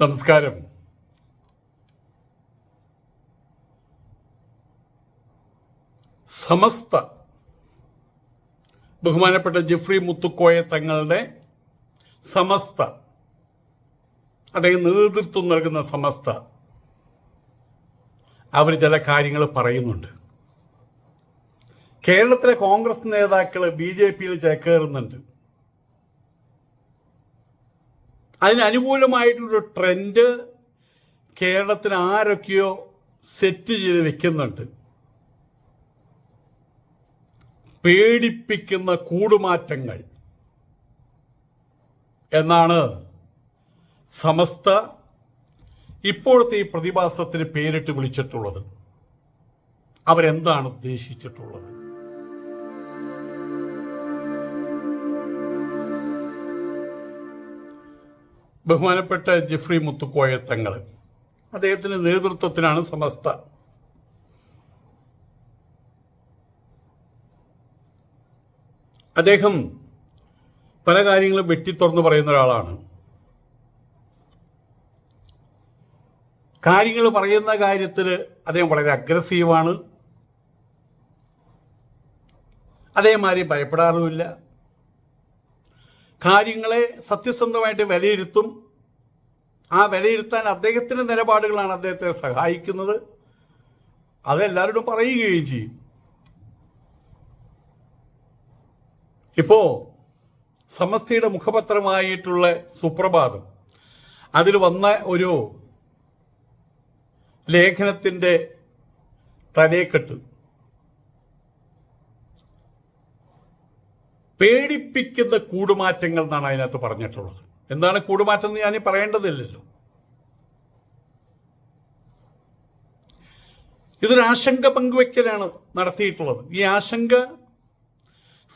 നമസ്കാരം. സമസ്ത. ബഹുമാനപ്പെട്ട ജിഫ്രി മുത്തുക്കോയ തങ്ങളുടെ സമസ്ത. അദ്ദേഹം നേതൃത്വം നൽകുന്ന സമസ്ത. അവർ ചില കാര്യങ്ങൾ പറയുന്നുണ്ട്. കേരളത്തിലെ കോൺഗ്രസ് നേതാക്കൾ ബി ജെ പിയിൽ ചേക്കേറുന്നുണ്ട് അതിന് അനുകൂലമായിട്ടുള്ളൊരു ട്രെൻഡ് കേരളത്തിന് ആരൊക്കെയോ സെറ്റ് ചെയ്ത് വെക്കുന്നുണ്ട്. പേടിപ്പിക്കുന്ന കൂടുമാറ്റങ്ങൾ എന്നാണ് സമസ്ത ഇപ്പോഴത്തെ ഈ പ്രതിഭാസത്തിന് പേരിട്ട് വിളിച്ചിട്ടുള്ളത്. അവരെന്താണ് ഉദ്ദേശിച്ചിട്ടുള്ളത്? ബഹുമാനപ്പെട്ട ജിഫ്രി മുത്തുക്കോയ തങ്ങൾ. അദ്ദേഹത്തിന്റെ നേതൃത്വത്തിലാണ് സമസ്ത. അദ്ദേഹം പല കാര്യങ്ങളും വെട്ടി തുറന്നു പറയുന്ന ഒരാളാണ്. കാര്യങ്ങൾ പറയുന്ന കാര്യത്തിൽ അദ്ദേഹം വളരെ അഗ്രസീവാണ് ആരെയും ഭയപ്പെടാറുമില്ല. കാര്യങ്ങളെ സത്യസന്ധമായിട്ട് വിലയിരുത്തും. ആ വിലയിരുത്താൻ അദ്ദേഹത്തിന്റെ നിലപാടുകളാണ് അദ്ദേഹത്തെ സഹായിക്കുന്നത്. അതെല്ലാവരോടും പറയുകയും ചെയ്യും. ഇപ്പോ സമസ്തയുടെ മുഖപത്രമായിട്ടുള്ള സുപ്രഭാതം. അതിൽ വന്ന ഒരു ലേഖനത്തിന്റെ തലേക്കെട്ട് പേടിപ്പിക്കുന്ന കൂടുമാറ്റങ്ങൾ എന്നാണ് അതിനകത്ത് പറഞ്ഞിട്ടുള്ളത്. എന്താണ് കൂടുമാറ്റം എന്ന് ഞാൻ പറയേണ്ടതില്ലല്ലോ. ഇതൊരു ആശങ്ക പങ്കുവെക്കലാണ് നടത്തിയിട്ടുള്ളത്. ഈ ആശങ്ക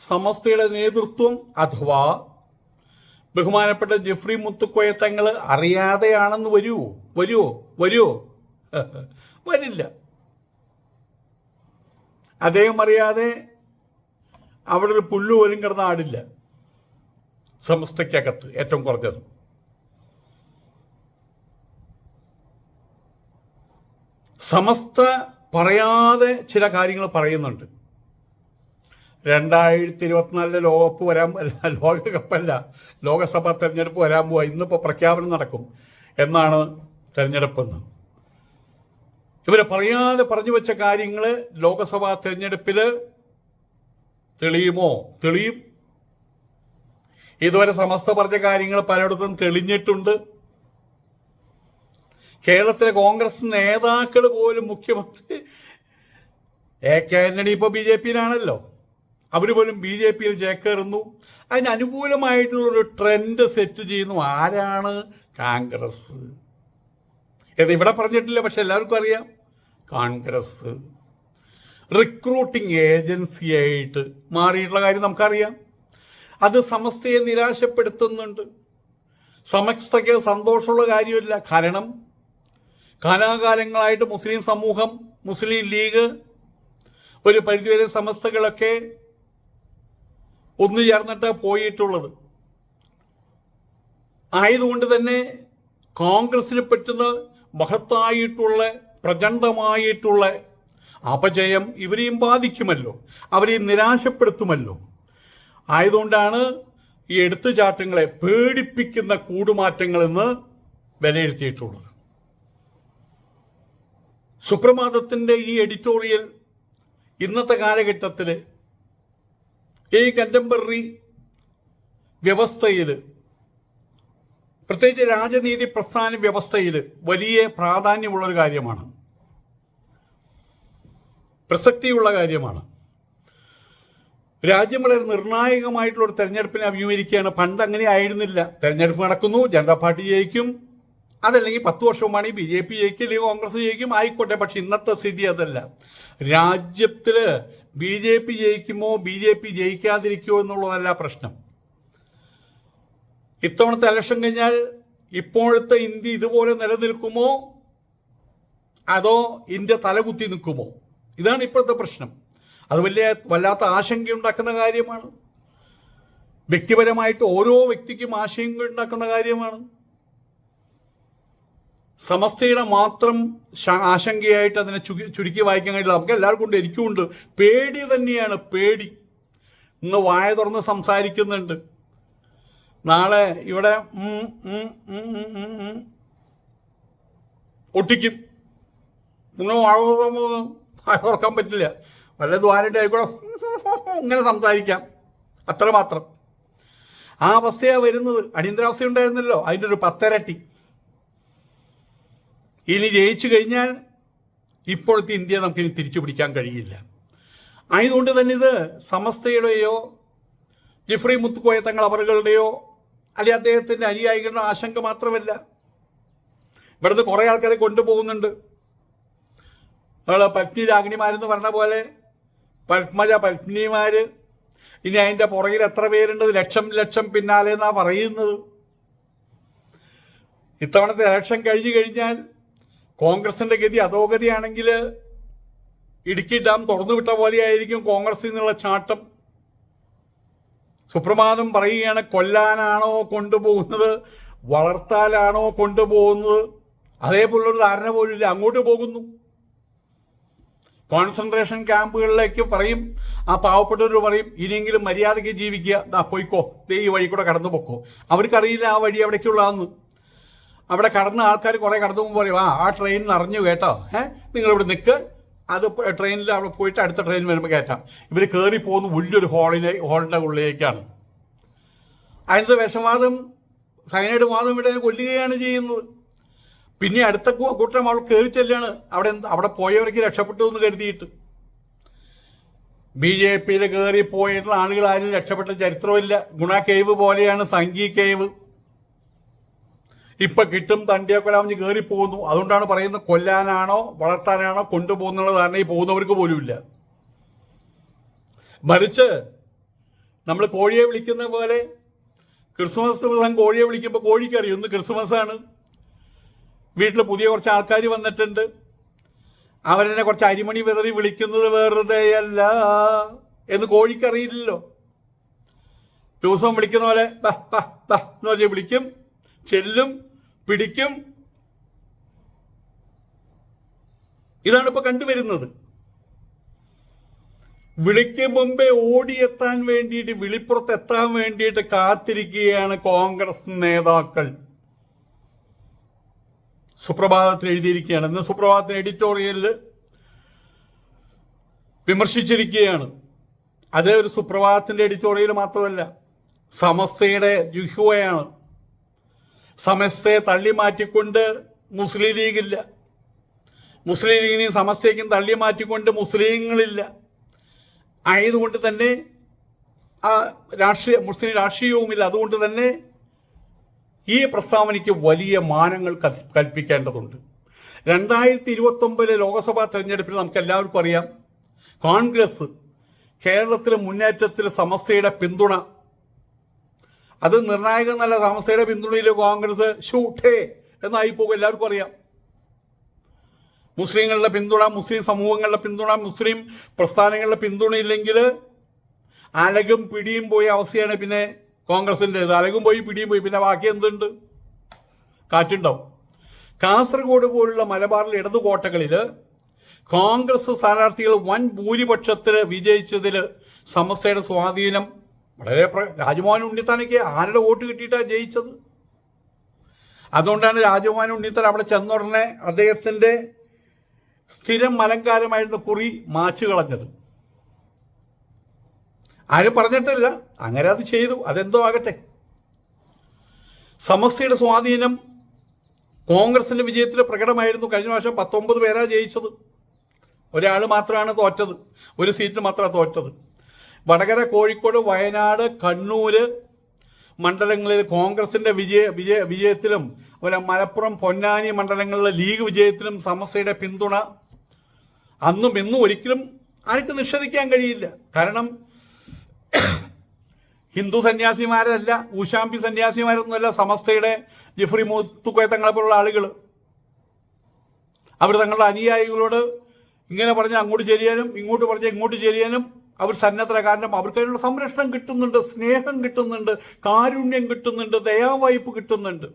സമസ്തയുടെ നേതൃത്വം അഥവാ ബഹുമാനപ്പെട്ട ജെഫ്രി മുത്തുക്കോയ തങ്ങൾ അറിയാതെയാണെന്ന് വരുമോ വരുമോ വരുമോ വരില്ല. അദ്ദേഹം അറിയാതെ അവിടെ ഒരു പുല്ലു പോലും കിടന്ന ആടില്ല. സമസ്തയ്ക്കകത്ത് ഏറ്റവും കുറഞ്ഞത്. സമസ്ത പറയാതെ ചില കാര്യങ്ങൾ പറയുന്നുണ്ട്. രണ്ടായിരത്തി ഇരുപത്തിനാലിലെ ലോകകപ്പ് വരാൻ ലോകകപ്പല്ല ലോകസഭാ തെരഞ്ഞെടുപ്പ് വരാൻ പോവാ. ഇന്നിപ്പോൾ പ്രഖ്യാപനം നടക്കും എന്നാണ് തെരഞ്ഞെടുപ്പെന്ന് ഇവരെ പറയാതെ പറഞ്ഞു വെച്ച കാര്യങ്ങൾ ലോകസഭാ തെരഞ്ഞെടുപ്പിൽ തെളിയുമോ? തെളിയും. ഇതുവരെ സമസ്ത പറഞ്ഞ കാര്യങ്ങൾ പലയിടത്തും തെളിഞ്ഞിട്ടുണ്ട്. കേരളത്തിലെ കോൺഗ്രസ് നേതാക്കൾ പോലും മുഖ്യമന്ത്രി എ കെ ആന്റണി ഇപ്പോൾ ബി ജെ പിയിലാണല്ലോ. അവർ പോലും ബി ജെ പിയിൽ ചേക്കേറുന്നു. അതിന് അനുകൂലമായിട്ടുള്ളൊരു ട്രെൻഡ് സെറ്റ് ചെയ്യുന്നു. ആരാണ് കോൺഗ്രസ്? ഇത് ഇവിടെ പറഞ്ഞിട്ടില്ല പക്ഷെ എല്ലാവർക്കും അറിയാം. കോൺഗ്രസ്. റിക്രൂട്ടിംഗ് ഏജൻസിയായിട്ട് മാറിയിട്ടുള്ള കാര്യം നമുക്കറിയാം. അത് സമസ്തയെ നിരാശപ്പെടുത്തുന്നുണ്ട്. സമസ്തയ്ക്ക് സന്തോഷമുള്ള കാര്യമില്ല. കാരണം കാലാകാലങ്ങളായിട്ട് മുസ്ലിം സമൂഹം മുസ്ലിം ലീഗ് ഒരു പരിധിവരെ സമസ്തകളൊക്കെ ഒന്നു ചേർന്നിട്ട് പോയിട്ടുള്ളത്. ആയതുകൊണ്ട് തന്നെ കോൺഗ്രസിന് പറ്റുന്ന മഹത്തായിട്ടുള്ള പ്രചണ്ഡമായിട്ടുള്ള അപജയം ഇവരെയും ബാധിക്കുമല്ലോ അവരെയും നിരാശപ്പെടുത്തുമല്ലോ. ആയതുകൊണ്ടാണ് ഈ എടുത്തുചാട്ടങ്ങളെ പേടിപ്പിക്കുന്ന കൂടുമാറ്റങ്ങളെന്ന് വിലയിരുത്തിയിട്ടുള്ളത്. സുപ്രഭാതത്തിന്റെ ഈ എഡിറ്റോറിയൽ ഇന്നത്തെ കാലഘട്ടത്തിൽ ഈ കണ്ടംപററി വ്യവസ്ഥയിൽ പ്രത്യേകിച്ച് രാജനീതി പ്രസ്ഥാന വ്യവസ്ഥയിൽ വലിയ പ്രാധാന്യമുള്ളൊരു കാര്യമാണ്. പ്രസക്തിയുള്ള കാര്യമാണ്. രാജ്യം വളരെ നിർണായകമായിട്ടുള്ള ഒരു തെരഞ്ഞെടുപ്പിനെ അഭിമുഖീകരിക്കുകയാണ്. പണ്ട് അങ്ങനെ ആയിരുന്നില്ല. തെരഞ്ഞെടുപ്പ് നടക്കുന്നു ജനതാ പാർട്ടി ജയിക്കും. അതല്ലെങ്കിൽ പത്ത് വർഷവുമാണ് ബി ജെ പി ജയിക്കും അല്ലെങ്കിൽ കോൺഗ്രസ് ജയിക്കും ആയിക്കോട്ടെ. പക്ഷെ ഇന്നത്തെ സ്ഥിതി അതല്ല. രാജ്യത്തിൽ ബി ജെ പി ജയിക്കുമോ ബി ജെ പി ജയിക്കാതിരിക്കുമോ എന്നുള്ളതല്ല പ്രശ്നം. ഇത്തവണത്തെ ഇലക്ഷൻ കഴിഞ്ഞാൽ ഇപ്പോഴത്തെ ഇന്ത്യ ഇതുപോലെ നിലനിൽക്കുമോ? അതോ ഇന്ത്യ തലകുത്തി നിൽക്കുമോ? ഇതാണ് ഇപ്പോഴത്തെ പ്രശ്നം. അത് വലിയ വല്ലാത്ത ആശങ്കയുണ്ടാക്കുന്ന കാര്യമാണ്. വ്യക്തിപരമായിട്ട് ഓരോ വ്യക്തിക്കും ആശങ്കയുണ്ടാക്കുന്ന കാര്യമാണ്. സമസ്തയുടെ മാത്രം ആശങ്കയായിട്ട് അതിനെ ചുരുക്കി വായിക്കാൻ കഴിയില്ല. നമുക്ക് എല്ലാവർക്കും ഉണ്ട് എനിക്കും ഉണ്ട്. പേടി തന്നെയാണ് പേടി. ഇന്ന് വായ തുറന്ന് സംസാരിക്കുന്നുണ്ട്. നാളെ ഇവിടെ. ഒട്ടിക്കും. നിങ്ങൾ തുറക്കാൻ പറ്റില്ല. വല്ല ദ്വാരന്റെ ആയിക്കോട്ടെ. ഇങ്ങനെ സംസാരിക്കാം. അത്രമാത്രം. ആ അവസ്ഥയാണ് വരുന്നത്. അടിയന്തരാവസ്ഥ ഉണ്ടായിരുന്നല്ലോ അതിന്റെ ഒരു പത്തരട്ടി. ഇനി ജയിച്ചു കഴിഞ്ഞാൽ ഇപ്പോഴത്തെ ഇന്ത്യ നമുക്കിനി തിരിച്ചു പിടിക്കാൻ കഴിയില്ല. ആയതുകൊണ്ട് തന്നെ ഇത് സമസ്തയുടെയോ ജിഫ്രി മുത്തുക്കോയ തങ്ങൾ അവറുകളുടെയോ അല്ലെ അദ്ദേഹത്തിന്റെ അനുയായികളുടെ ആശങ്ക മാത്രമല്ല. ഇവിടുന്ന് കുറേ ആൾക്കാരെ കൊണ്ടുപോകുന്നുണ്ട്. നമ്മൾ പത്നി രാഗിണിമാരെന്ന് പറഞ്ഞ പോലെ. പത്മജ പത്നിമാർ ഇനി അതിന്റെ പുറകിൽ എത്ര പേരുണ്ട്? ലക്ഷം ലക്ഷം പിന്നാലെ എന്നാ പറയുന്നത്? ഇത്തവണത്തെ ഇലക്ഷൻ കഴിഞ്ഞു കഴിഞ്ഞാൽ കോൺഗ്രസിന്റെ ഗതി അധോഗതിയാണെങ്കിൽ ഇടുക്കി ഡാം വിട്ട പോലെയായിരിക്കും കോൺഗ്രസിൽ നിന്നുള്ള ചാട്ടം. സുപ്രഭാതം പറയുകയാണ് കൊല്ലാനാണോ കൊണ്ടുപോകുന്നത്? വളർത്താലാണോ കൊണ്ടുപോകുന്നത്? അതേപോലുള്ളൊരു ധാരണ പോലില്ല അങ്ങോട്ട് പോകുന്നു. കോൺസെൻട്രേഷൻ ക്യാമ്പുകളിലേക്ക് പറയും. ആ പാവപ്പെട്ടവർ പറയും ഇനിയെങ്കിലും മര്യാദയ്ക്ക് ജീവിക്കുക. ദാ പോയിക്കോ. ദേ ഈ വഴി കൂടെ കടന്നു പൊക്കോ. അവർക്കറിയില്ല ആ വഴി എവിടേക്കുള്ളതെന്ന്. അവിടെ കടന്ന ആൾക്കാർ കുറേ കടന്നു പോകുമ്പോൾ പറയും ആ ആ ട്രെയിൻ നിറഞ്ഞു കേട്ടോ. ഏഹ് നിങ്ങളിവിടെ നിൽക്ക് അത് ട്രെയിനിൽ അവിടെ പോയിട്ട് അടുത്ത ട്രെയിൻ വരുമ്പോൾ കയറ്റാം ഇവർ കയറി പോകുന്ന വലിയൊരു ഹോളിനെ ഹോളിന്റെ ഉള്ളിലേക്കാണ്. അതിനകത്ത് വിഷവാദം സൈനൈഡ് വാദം ഇവിടെ കൊല്ലുകയാണ് ചെയ്യുന്നത്. പിന്നെ അടുത്ത കൂട്ടം അവൾ കയറി ചെല്ലാണ്. അവിടെ അവിടെ പോയവർക്ക് രക്ഷപ്പെട്ടു എന്ന് കരുതിയിട്ട്. ബി ജെ പിയിൽ കയറി പോയിട്ടുള്ള ആളുകൾ ആരും രക്ഷപ്പെട്ട ചരിത്രമില്ല ഗുണ കേവ് പോലെയാണ് സംഗീ കേവ്. ഇപ്പൊ കിട്ടും തണ്ടിയൊക്കെ കയറി പോകുന്നു. അതുകൊണ്ടാണ് പറയുന്നത് കൊല്ലാനാണോ വളർത്താനാണോ കൊണ്ടുപോകുന്നുള്ള ധാരണ ഈ പോകുന്നവർക്ക് പോലുമില്ല. മറിച്ച് നമ്മൾ കോഴിയെ വിളിക്കുന്ന പോലെ ക്രിസ്മസ് ദിവസം കോഴിയെ വിളിക്കുമ്പോൾ കോഴിക്കറിയും. ഇന്ന് ക്രിസ്മസ് ആണ് വീട്ടിൽ പുതിയ കുറച്ച് ആൾക്കാർ വന്നിട്ടുണ്ട്. അവരെന്നെ കുറച്ച് അരിമണി വിതറി വിളിക്കുന്നത് വെറുതെയല്ല എന്ന് കോഴിക്കറിയില്ലല്ലോ. ദിവസവും വിളിക്കുന്ന പോലെ എന്ന് പറഞ്ഞ് വിളിക്കും ചെല്ലും പിടിക്കും. ഇതാണ് ഇപ്പൊ കണ്ടുവരുന്നത്. വിളിക്ക് മുമ്പേ ഓടിയെത്താൻ വേണ്ടിയിട്ട് വിളിപ്പുറത്ത് എത്താൻ വേണ്ടിയിട്ട് കാത്തിരിക്കുകയാണ് കോൺഗ്രസ് നേതാക്കൾ. സുപ്രഭാതത്തിൽ എഴുതിയിരിക്കുകയാണ്. ഇന്ന് സുപ്രഭാതത്തിന് എഡിറ്റോറിയലിൽ വിമർശിച്ചിരിക്കുകയാണ്. അത് ഒരു സുപ്രഭാതത്തിന്റെ എഡിറ്റോറിയൽ മാത്രമല്ല സമസ്തയുടെ ജുഹുവയാണ് സമസ്തയെ തള്ളി മാറ്റിക്കൊണ്ട് മുസ്ലിം ലീഗില്ല മുസ്ലിം ലീഗിനെയും സമസ്തയ്ക്കും തള്ളി മാറ്റിക്കൊണ്ട് മുസ്ലിങ്ങളില്ല. ആയതുകൊണ്ട് തന്നെ ആ രാഷ്ട്രീയ മുസ്ലിം രാഷ്ട്രീയവുമില്ല. അതുകൊണ്ട് തന്നെ ഈ പ്രസ്താവനയ്ക്ക് വലിയ മാനങ്ങൾ കൽപ്പിക്കേണ്ടതുണ്ട്. രണ്ടായിരത്തി ഇരുപത്തി ഒമ്പതിലെ ലോക്സഭാ തെരഞ്ഞെടുപ്പിൽ നമുക്ക് എല്ലാവർക്കും അറിയാം കോൺഗ്രസ് കേരളത്തിലെ മുന്നേറ്റത്തിലെ സമസ്തയുടെ പിന്തുണ. അത് നിർണായകം നല്ല സമസ്തയുടെ പിന്തുണയിൽ കോൺഗ്രസ് ഷൂട്ടേ എന്നായി പോകും എല്ലാവർക്കും അറിയാം. മുസ്ലിങ്ങളുടെ പിന്തുണ മുസ്ലിം സമൂഹങ്ങളുടെ പിന്തുണ മുസ്ലിം പ്രസ്ഥാനങ്ങളുടെ പിന്തുണയില്ലെങ്കിൽ അലകും പിടിയും പോയ അവസ്ഥയാണ് പിന്നെ കോൺഗ്രസിന്റെത് അലകും പോയി പിടിയും പോയി. പിന്നെ ബാക്കി എന്തുണ്ട്? കാറ്റുണ്ടാവും. കാസർഗോഡ് പോലുള്ള മലബാറിലെ ഇടതു കോട്ടകളിൽ കോൺഗ്രസ് സ്ഥാനാർത്ഥികൾ വൻ ഭൂരിപക്ഷത്തിൽ വിജയിച്ചതിൽ സമസ്തയുടെ സ്വാധീനം വളരെ രാജ്മോഹൻ ഉണ്ണിത്താനൊക്കെ ആരുടെ വോട്ട് കിട്ടിയിട്ടാണ് ജയിച്ചത്? അതുകൊണ്ടാണ് രാജകുമാരൻ ഉണ്ണിത്താൻ അവിടെ ചെന്നുടനെ അദ്ദേഹത്തിന്റെ സ്ഥിരം മലങ്കാരമായിരുന്ന കുറി മാച്ചു കളഞ്ഞത്. ആരും പറഞ്ഞിട്ടില്ല. അങ്ങനെ അത് ചെയ്തു. അതെന്തോ ആകട്ടെ. സമസ്തയുടെ സ്വാധീനം കോൺഗ്രസിന്റെ വിജയത്തിൽ പ്രകടമായിരുന്നു. കഴിഞ്ഞ പ്രാവശ്യം പത്തൊമ്പത് പേരാ ജയിച്ചത്. ഒരാൾ മാത്രമാണ് തോറ്റത്. ഒരു സീറ്റ് മാത്രമാണ് തോറ്റത്. വടകര കോഴിക്കോട് വയനാട് കണ്ണൂര് മണ്ഡലങ്ങളിൽ കോൺഗ്രസിന്റെ വിജയ വിജയ വിജയത്തിലും അതുപോലെ മലപ്പുറം പൊന്നാനി മണ്ഡലങ്ങളിലെ ലീഗ് വിജയത്തിലും സമസ്തയുടെ പിന്തുണ അന്നും ഇന്നും ഒരിക്കലും ആർക്കും നിഷേധിക്കാൻ കഴിയില്ല. കാരണം ഹിന്ദു സന്യാസിമാരല്ല ഊശാമ്പി സന്യാസിമാരൊന്നുമല്ല സമസ്തയുടെ ജിഫ്രി മൂത്തുക്കോയ തങ്ങളെ പോലുള്ള ആളുകൾ അവർ തങ്ങളുടെ അനുയായികളോട് ഇങ്ങനെ പറഞ്ഞ് അങ്ങോട്ട് ചെരിയാനും ഇങ്ങോട്ട് പറഞ്ഞ് ഇങ്ങോട്ട് ചെരിയാനും അവർ സന്നദ്ധ കാരണം അവർക്ക് അതിനുള്ള സംരക്ഷണം കിട്ടുന്നുണ്ട് സ്നേഹം കിട്ടുന്നുണ്ട് കാരുണ്യം കിട്ടുന്നുണ്ട് ദയാവായ്പ് കിട്ടുന്നുണ്ട്.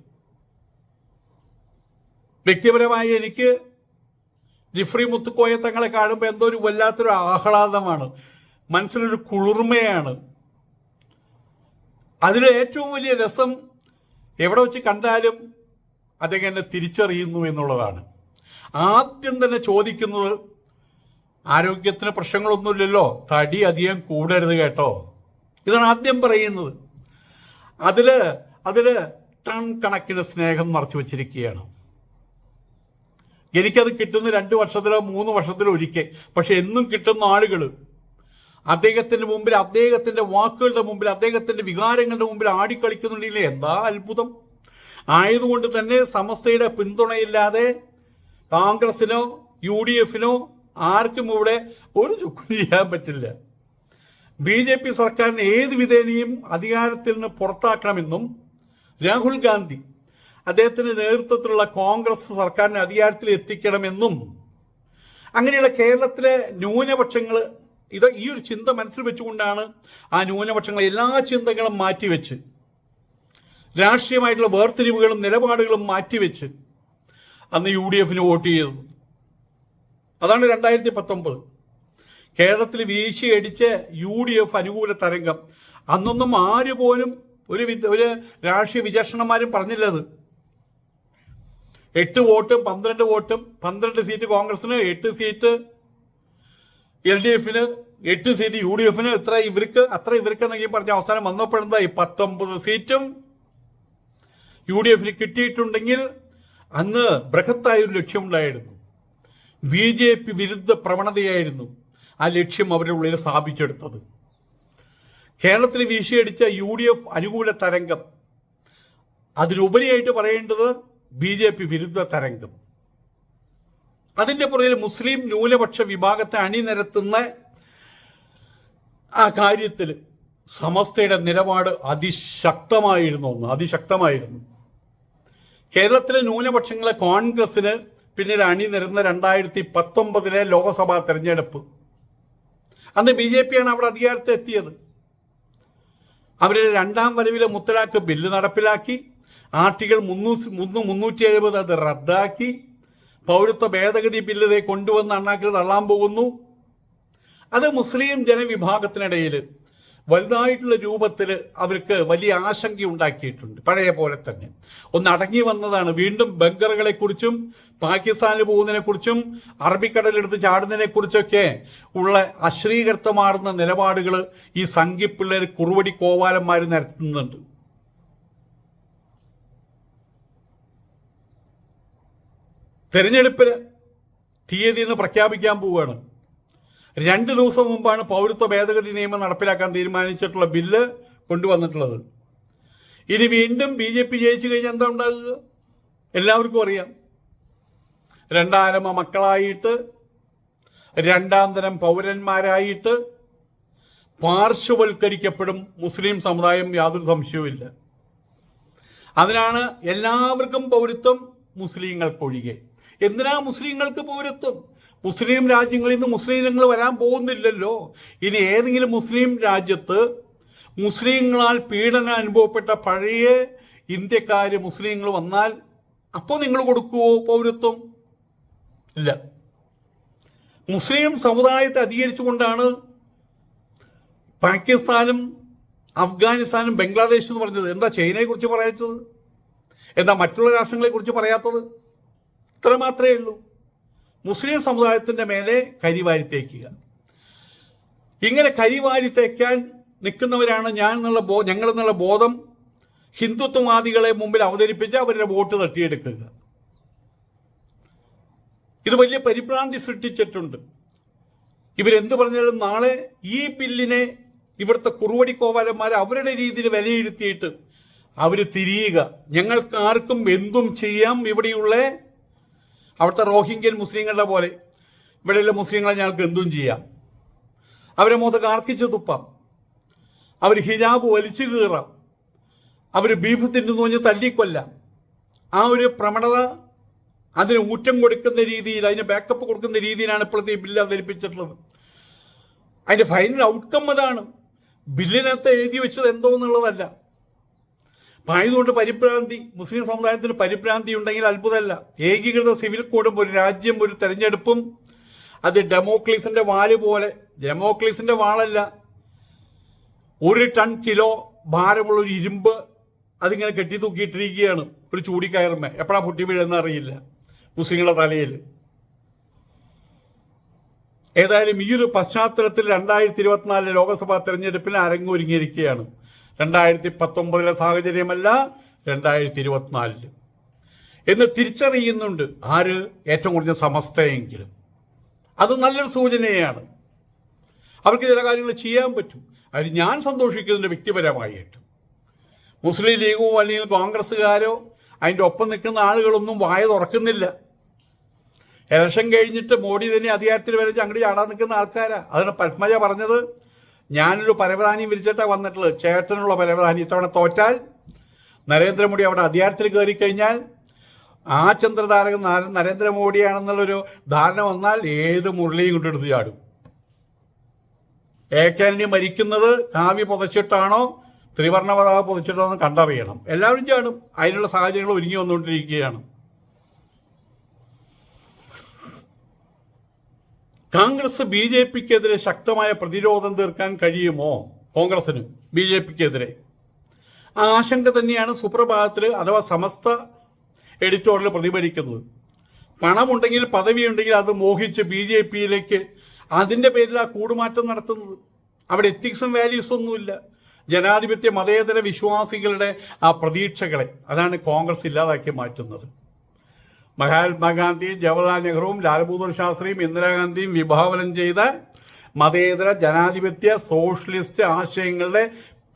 വ്യക്തിപരമായി എനിക്ക് ജിഫ്രി മുത്തുക്കോയ തങ്ങളെ കാണുമ്പോൾ എന്തോ ഒരു വല്ലാത്തൊരു ആഹ്ലാദമാണ്. മനസ്സിലൊരു കുളിർമയാണ്. അതിൽ ഏറ്റവും വലിയ രസം എവിടെ വെച്ച് കണ്ടാലും അദ്ദേഹം എന്നെ തിരിച്ചറിയുന്നു എന്നുള്ളതാണ്. ആദ്യം തന്നെ ചോദിക്കുന്നത് ആരോഗ്യത്തിന് പ്രശ്നങ്ങളൊന്നുമില്ലല്ലോ? തടി അധികം കൂടരുത് കേട്ടോ? ഇതാണ് ആദ്യം പറയുന്നത്. അതിൽ അതിൽ ടൺ കണക്കിന് സ്നേഹം നിറച്ചു വച്ചിരിക്കുകയാണ്. എനിക്കത് കിട്ടുന്ന രണ്ട് വർഷത്തിലോ മൂന്ന് വർഷത്തിലോ ഒരിക്കൽ. പക്ഷെ എന്നും കിട്ടുന്ന ആളുകൾ അദ്ദേഹത്തിന്റെ മുമ്പിൽ അദ്ദേഹത്തിന്റെ വാക്കുകളുടെ മുമ്പിൽ അദ്ദേഹത്തിന്റെ വികാരങ്ങളുടെ മുമ്പിൽ ആടിക്കളിക്കുന്നുണ്ടെങ്കിൽ എന്താ അത്ഭുതം. ആയതുകൊണ്ട് തന്നെ സമസ്തയുടെ പിന്തുണയില്ലാതെ കോൺഗ്രസിനോ യു ഡി എഫിനോ ആർക്കും ഇവിടെ ഒരു ചുക്കും ചെയ്യാൻ പറ്റില്ല. ബി ജെ പി സർക്കാരിനെ ഏത് വിധേനയും അധികാരത്തിൽ നിന്ന് പുറത്താക്കണമെന്നും രാഹുൽ ഗാന്ധി അദ്ദേഹത്തിന്റെ നേതൃത്വത്തിലുള്ള കോൺഗ്രസ് സർക്കാരിനെ അധികാരത്തിൽ എത്തിക്കണമെന്നും അങ്ങനെയുള്ള കേരളത്തിലെ ന്യൂനപക്ഷങ്ങൾ ഇത് ഈ ഒരു ചിന്ത മനസ്സിൽ വെച്ചുകൊണ്ടാണ് ആ ന്യൂനപക്ഷങ്ങളെ എല്ലാ ചിന്തകളും മാറ്റിവെച്ച് രാഷ്ട്രീയമായിട്ടുള്ള വേർതിരിവുകളും നിലപാടുകളും മാറ്റിവെച്ച് അന്ന് യു ഡി എഫിന് വോട്ട് ചെയ്തത്. അതാണ് രണ്ടായിരത്തി പത്തൊമ്പത് കേരളത്തിൽ വീശിയടിച്ച് യു ഡി എഫ് അനുകൂല തരംഗം. അന്നൊന്നും ആര് പോലും ഒരു ഒരു രാഷ്ട്രീയ വിചക്ഷണന്മാരും പറഞ്ഞില്ലത്. എട്ട് വോട്ടും പന്ത്രണ്ട് വോട്ടും പന്ത്രണ്ട് സീറ്റ് കോൺഗ്രസിന് എട്ട് സീറ്റ് എൽ ഡി എഫിന് എട്ട് സീറ്റ് യു ഡി എഫിന് ഇത്ര ഇവർക്ക് അത്ര ഇവർക്ക് എന്നൊക്കെ പറഞ്ഞ അവസാനം വന്നപ്പോഴെന്തായി പത്തൊമ്പത് സീറ്റും യു ഡി എഫിന് കിട്ടിയിട്ടുണ്ടെങ്കിൽ അന്ന് ബൃഹത്തായ ഒരു ലക്ഷ്യമുണ്ടായിരുന്നു. ബി ജെ പി വിരുദ്ധ പ്രവണതയായിരുന്നു ആ ലക്ഷ്യം അവരുടെ ഉള്ളിൽ സ്ഥാപിച്ചെടുത്തത്. കേരളത്തിൽ വീശിയടിച്ച യു ഡി എഫ് അനുകൂല തരംഗം. അതിലുപരിയായിട്ട് പറയേണ്ടത് ബി ജെ പി വിരുദ്ധ തരംഗം. അതിന്റെ പുറകിൽ മുസ്ലിം ന്യൂനപക്ഷ വിഭാഗത്തെ അണിനിരത്തുന്ന ആ കാര്യത്തിൽ സമസ്തയുടെ നിലപാട് അതിശക്തമായിരുന്നു ഒന്ന് അതിശക്തമായിരുന്നു. കേരളത്തിലെ ന്യൂനപക്ഷങ്ങളെ കോൺഗ്രസിന് പിന്നീട് അണിനിരുന്ന രണ്ടായിരത്തി പത്തൊമ്പതിലെ ലോക്സഭാ തെരഞ്ഞെടുപ്പ്. അന്ന് ബി ജെ പിയാണ് അവിടെ അധികാരത്തിൽ എത്തിയത്. അവരുടെ രണ്ടാം വരവിലെ മുത്തലാഖ് ബില്ല് നടപ്പിലാക്കി ആർട്ടിക്കിൾ മുന്നൂറ്റി മുന്നൂ മുന്നൂറ്റി എഴുപത് അത് റദ്ദാക്കി പൗരത്വ ഭേദഗതി ബില്ലിനെ കൊണ്ടുവന്ന് അണ്ണാക്കിൽ തള്ളാൻ പോകുന്നു. അത് മുസ്ലിം ജനവിഭാഗത്തിനിടയിൽ വലുതായിട്ടുള്ള രൂപത്തിൽ അവർക്ക് വലിയ ആശങ്ക ഉണ്ടാക്കിയിട്ടുണ്ട്. പഴയ പോലെ തന്നെ. ഒന്ന് അടങ്ങി വന്നതാണ്. വീണ്ടും ബങ്കറുകളെ കുറിച്ചും പാകിസ്ഥാനിൽ പോകുന്നതിനെ കുറിച്ചും അറബിക്കടലെടുത്ത് ചാടുന്നതിനെ കുറിച്ചൊക്കെ ഉള്ള അശ്രീകർത്തമാർന്ന നിലപാടുകൾ ഈ സംഘിപ്പിള്ളേർ കുറുവടി കോവാലന്മാർ നിരത്തുന്നുണ്ട്. തെരഞ്ഞെടുപ്പിന് തീയതി എന്ന് പ്രഖ്യാപിക്കാൻ പോവുകയാണ്. രണ്ട് ദിവസം മുമ്പാണ് പൗരത്വ ഭേദഗതി നിയമം നടപ്പിലാക്കാൻ തീരുമാനിച്ചിട്ടുള്ള ബില്ല് കൊണ്ടുവന്നിട്ടുള്ളത്. ഇനി വീണ്ടും ബി ജെ പി ജയിച്ചു കഴിഞ്ഞാൽ എന്താ ഉണ്ടാകുക? എല്ലാവർക്കും അറിയാം. രണ്ടാലമ മക്കളായിട്ട് രണ്ടാം തരം പൗരന്മാരായിട്ട് പാർശ്വവൽക്കരിക്കപ്പെടും മുസ്ലിം സമുദായം യാതൊരു സംശയവുമില്ല. അതിനാണ് എല്ലാവർക്കും പൗരത്വം മുസ്ലിങ്ങൾക്കൊഴികെ. എന്തിനാ മുസ്ലിങ്ങൾക്ക് പൗരത്വം? മുസ്ലിം രാജ്യങ്ങളിൽ നിന്ന് മുസ്ലിങ്ങൾ വരാൻ പോകുന്നില്ലല്ലോ. ഇനി ഏതെങ്കിലും മുസ്ലിം രാജ്യത്ത് മുസ്ലിങ്ങളാൽ പീഡനം അനുഭവപ്പെട്ട പഴയ ഇന്ത്യക്കാർ മുസ്ലിങ്ങൾ വന്നാൽ അപ്പോൾ നിങ്ങൾ കൊടുക്കുവോ പൗരത്വം? ഇല്ല. മുസ്ലിം സമുദായത്തെ അധികരിച്ചുകൊണ്ടാണ് പാകിസ്ഥാനും അഫ്ഗാനിസ്ഥാനും ബംഗ്ലാദേശ് എന്ന് പറഞ്ഞത്. എന്താ ചൈനയെക്കുറിച്ച് പറയാത്തത്? എന്താ മറ്റുള്ള രാഷ്ട്രങ്ങളെക്കുറിച്ച് പറയാത്തത്? ഇത്ര മാത്രമേ ഉള്ളൂ. മുസ്ലിം സമുദായത്തിന്റെ മേലെ കരിവാരി തേക്കുക. ഇങ്ങനെ കരിവാരി തേക്കാൻ നിൽക്കുന്നവരാണ് ഞാൻ എന്നുള്ള ബോ ഞങ്ങൾ എന്നുള്ള ബോധം ഹിന്ദുത്വവാദികളെ മുമ്പിൽ അവതരിപ്പിച്ച് അവരുടെ വോട്ട് തട്ടിയെടുക്കുക. ഇത് വലിയ പരിഭ്രാന്തി സൃഷ്ടിച്ചിട്ടുണ്ട്. ഇവരെന്ത് പറഞ്ഞാലും നാളെ ഈ ബില്ലിനെ ഇവിടുത്തെ കുറുവടി കോവാലന്മാർ അവരുടെ രീതിയിൽ വിലയിരുത്തിയിട്ട് അവർ തിരിയുക. ഞങ്ങൾക്ക് ആർക്കും എന്തും ചെയ്യാം ഇവിടെയുള്ള അവിടുത്തെ റോഹിംഗ്യൻ മുസ്ലിങ്ങളുടെ പോലെ ഇവിടെയുള്ള മുസ്ലിങ്ങളെ ഞങ്ങൾക്ക് എന്തും ചെയ്യാം. അവരെ മുഖത്ത് കാർക്കിച്ച് തുപ്പാം. അവർ ഹിജാബ് വലിച്ചു കീറാം. അവർ ബീഫ് തിന്നു പറഞ്ഞ് തല്ലിക്കൊല്ലാം. ആ ഒരു പ്രവണത അതിന് ഊറ്റം കൊടുക്കുന്ന രീതിയിൽ അതിന് ബാക്കപ്പ് കൊടുക്കുന്ന രീതിയിലാണ് ഇപ്പോഴത്തെ ഈ ബില്ല് അവതരിപ്പിച്ചിട്ടുള്ളത്. അതിന്റെ ഫൈനൽ ഔട്ട്കം അതാണ്. ബില്ലിനകത്ത് എഴുതി വെച്ചത് എന്തോ എന്നുള്ളതല്ല. ആയതുകൊണ്ട് പരിഭ്രാന്തി. മുസ്ലിം സമുദായത്തിന് പരിഭ്രാന്തി ഉണ്ടെങ്കിൽ അത്ഭുതമല്ല. ഏകീകൃത സിവിൽ കോഡും ഒരു രാജ്യം ഒരു തെരഞ്ഞെടുപ്പും അത് ഡെമോക്ലീസിന്റെ വാൽ പോലെ. ഡെമോക്ലീസിന്റെ വാളല്ല. ഒരു ടൺ കിലോ ഭാരമുള്ള ഒരു ഇരുമ്പ് അതിങ്ങനെ കെട്ടി തൂക്കിയിട്ടിരിക്കുകയാണ് ഒരു ചൂടിക്കയറുമ്മ എപ്പോഴാ പൊട്ടി വീഴുന്ന അറിയില്ല. മുസ്ലിങ്ങളുടെ തലയിൽ. ഏതായാലും ഈ ഒരു പശ്ചാത്തലത്തിൽ രണ്ടായിരത്തി ഇരുപത്തിനാലിലെ ലോക്സഭാ തെരഞ്ഞെടുപ്പിന് അരങ്ങൊരുങ്ങിയിരിക്കുകയാണ്. രണ്ടായിരത്തി പത്തൊമ്പതിലെ സാഹചര്യമല്ല രണ്ടായിരത്തി ഇരുപത്തിനാലിൽ എന്ന് തിരിച്ചറിയുന്നുണ്ട് ആര്? ഏറ്റവും കുറഞ്ഞ സമസ്തയെങ്കിലും. അത് നല്ലൊരു സൂചനയാണ്. അവർക്ക് ചില കാര്യങ്ങൾ ചെയ്യാൻ പറ്റും. അതിൽ ഞാൻ സന്തോഷിക്കുന്നുണ്ട് വ്യക്തിപരമായിട്ട് മുസ്ലിം ലീഗോ അല്ലെങ്കിൽ കോൺഗ്രസ്സുകാരോ അതിന്റെ ഒപ്പം നിൽക്കുന്ന ആളുകളൊന്നും വായ തുറക്കുന്നില്ല. ഇലക്ഷൻ കഴിഞ്ഞിട്ട് മോഡി തന്നെ അധികാരത്തിൽ വരെ അങ്ങോട്ട് ചാടാൻ നിൽക്കുന്ന ആൾക്കാരാണ് അതിന് പത്മജ പറഞ്ഞത്. ഞാനൊരു പരവധാനിയും വിരിച്ചിട്ടാണ് വന്നിട്ടുള്ളത്. ചേട്ടനുള്ള പരവധാനി ഇത്തവണ തോറ്റാൽ നരേന്ദ്രമോദി അവിടെ അധികാരത്തിൽ കയറി കഴിഞ്ഞാൽ ആ ചന്ദ്രതാരകൻ നര- നരേന്ദ്രമോദിയാണെന്നുള്ളൊരു ധാരണ വന്നാൽ ഏത് മുരളിയും കൊണ്ടെടുത്ത് ചാടും. എ കെ ആന്റണി മരിക്കുന്നത് കാവ്യ പുതച്ചിട്ടാണോ ത്രിവർണ പതാക പുതച്ചിട്ടാണോ കണ്ടറിയണം. എല്ലാവരും ചാടും. അതിനുള്ള സാഹചര്യങ്ങൾ ഒരുങ്ങി വന്നുകൊണ്ടിരിക്കുകയാണ്. കോൺഗ്രസ് ബി ജെ പിക്കെതിരെ ശക്തമായ പ്രതിരോധം തീർക്കാൻ കഴിയുമോ? കോൺഗ്രസിന് ബി ജെ പിക്കെതിരെ. ആ ആശങ്ക തന്നെയാണ് സുപ്രഭാതത്തിൽ അഥവാ സമസ്ത എഡിറ്റോറിയൽ പ്രതിഫലിക്കുന്നത്. പണമുണ്ടെങ്കിൽ പദവിയുണ്ടെങ്കിൽ അത് മോഹിച്ച് ബി ജെ പിയിലേക്ക് അതിന്റെ പേരിൽ ആ കൂടുമാറ്റം നടത്തുന്നത്. അവിടെ എത്തിക്സും വാല്യൂസും ഒന്നുമില്ല. ജനാധിപത്യ മതേതര വിശ്വാസികളുടെ ആ പ്രതീക്ഷകളെ അതാണ് കോൺഗ്രസ് ഇല്ലാതാക്കി മാറ്റുന്നത്. മഹാത്മാഗാന്ധിയും ജവഹർലാൽ നെഹ്റുവും ലാൽ ബഹദൂർ ശാസ്ത്രിയും ഇന്ദിരാഗാന്ധിയും വിഭാവനം ചെയ്ത മതേതര ജനാധിപത്യ സോഷ്യലിസ്റ്റ് ആശയങ്ങളുടെ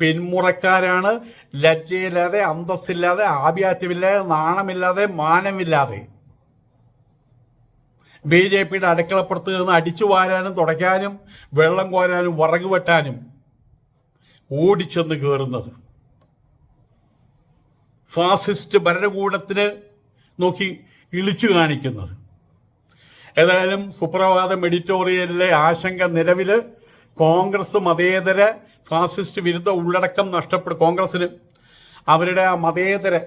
പിന്മുറക്കാരാണ്. ലജ്ജയില്ലാതെ അന്തസ്സില്ലാതെ ആഭ്യാത്യമില്ലാതെ നാണമില്ലാതെ മാനമില്ലാതെ. ബി ജെ പിയുടെ അടുക്കളപ്പുറത്ത് നിന്ന് അടിച്ചു വാരാനും തുടയ്ക്കാനും വെള്ളം കോരാനും വറക് വെട്ടാനും ഓടിച്ചെന്ന് കയറുന്നത് ഫാസിസ്റ്റ് ഭരണകൂടത്തിന് നോക്കി ഇളിച്ചു കാണിക്കുന്നത്. ഏതായാലും സുപ്രഭാതം എഡിറ്റോറിയലിലെ ആശങ്ക നിലവിൽ കോൺഗ്രസ് മതേതര ഫാസിസ്റ്റ് വിരുദ്ധ ഉള്ളടക്കം നഷ്ടപ്പെടും കോൺഗ്രസിന് അവരുടെ ആ മതേതര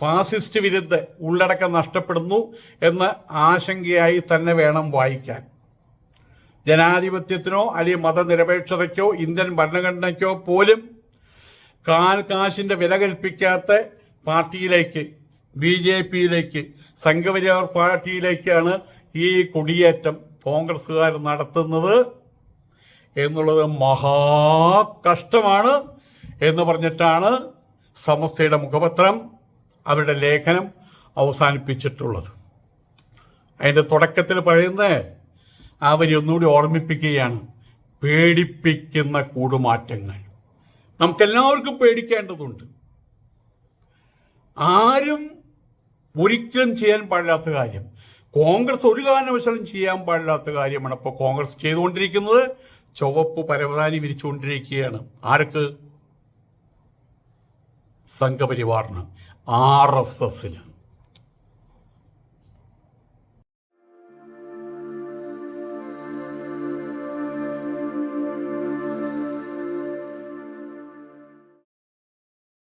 ഫാസിസ്റ്റ് വിരുദ്ധ ഉള്ളടക്കം നഷ്ടപ്പെടുന്നു എന്ന ആശങ്കയായി തന്നെ വേണം വായിക്കാൻ. ജനാധിപത്യത്തിനോ അല്ലെങ്കിൽ മതനിരപേക്ഷതയ്ക്കോ ഇന്ത്യൻ ഭരണഘടനയ്ക്കോ പോലും കാൽ കാശിന്റെ വില കൽപ്പിക്കാത്ത പാർട്ടിയിലേക്ക് ബി ജെ പിയിലേക്ക് സംഘപരിവാർ പാർട്ടിയിലേക്കാണ് ഈ കുടിയേറ്റം കോൺഗ്രസ്സുകാർ നടത്തുന്നത് എന്നുള്ളത് മഹാ കഷ്ടമാണ് എന്ന് പറഞ്ഞിട്ടാണ് സമസ്തയുടെ മുഖപത്രം അവരുടെ ലേഖനം അവസാനിപ്പിച്ചിട്ടുള്ളത്. അതിന്റെ തുടക്കത്തിൽ പറയുന്നത് അവരെ ഒന്നുകൂടി ഓർമ്മിപ്പിക്കുകയാണ് പേടിപ്പിക്കുന്ന കൂടുമാറ്റങ്ങൾ. നമുക്കെല്ലാവർക്കും പേടിക്കേണ്ടതുണ്ട്. ആരും ഒരിക്കലും ചെയ്യാൻ പാടില്ലാത്ത കാര്യം. കോൺഗ്രസ് ഒരു കാരണവശാലും ചെയ്യാൻ പാടില്ലാത്ത കാര്യമാണ് ഇപ്പോൾ കോൺഗ്രസ് ചെയ്തുകൊണ്ടിരിക്കുന്നത്. ചുവപ്പ് പരവതാനി വിരിച്ചുകൊണ്ടിരിക്കുകയാണ്. ആർക്ക്? സംഘപരിവാറിന് ആർ എസ് എസിന്.